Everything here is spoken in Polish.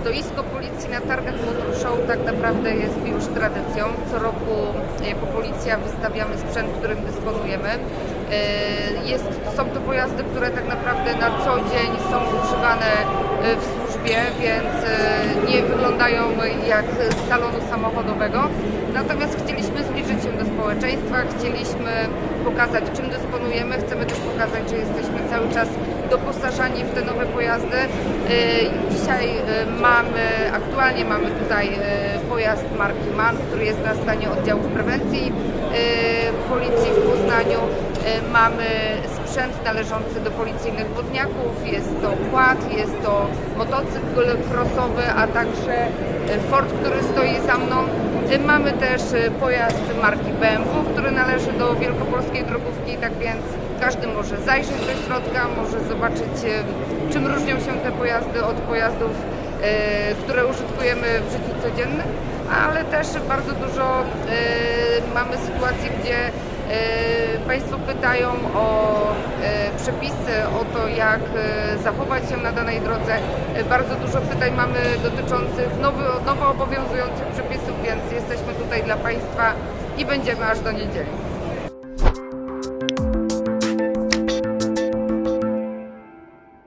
Stoisko policji na targach Motor Show tak naprawdę jest już tradycją. Co roku jako policja wystawiamy sprzęt, którym dysponujemy. E, Jest, są to pojazdy, które tak naprawdę na co dzień są używane e, w służbie, więc e, nie wyglądają jak z salonu samochodowego. Natomiast chcieliśmy zbliżyć się do społeczeństwa, chcieliśmy pokazać czym dysponujemy, chcemy też pokazać, że jesteśmy cały czas doposażani w te nowe pojazdy. E, Dzisiaj e, mamy, aktualnie mamy tutaj e, pojazd marki MAN, który jest na stanie oddziałów prewencji policji w Mamy sprzęt należący do policyjnych wodniaków, jest to quad, jest to motocykl crossowy, a także e, Ford, który stoi za mną. E, Mamy też pojazd marki BMW, który należy do wielkopolskiej drogówki, tak więc każdy może zajrzeć do środka, może zobaczyć czym różnią się te pojazdy od pojazdów, które użytkujemy w życiu codziennym, ale też bardzo dużo mamy sytuacji, gdzie Państwo pytają o e, przepisy, o to jak e, zachować się na danej drodze. E, Bardzo dużo pytań mamy dotyczących nowy, nowo obowiązujących przepisów, więc jesteśmy tutaj dla Państwa i będziemy aż do niedzieli.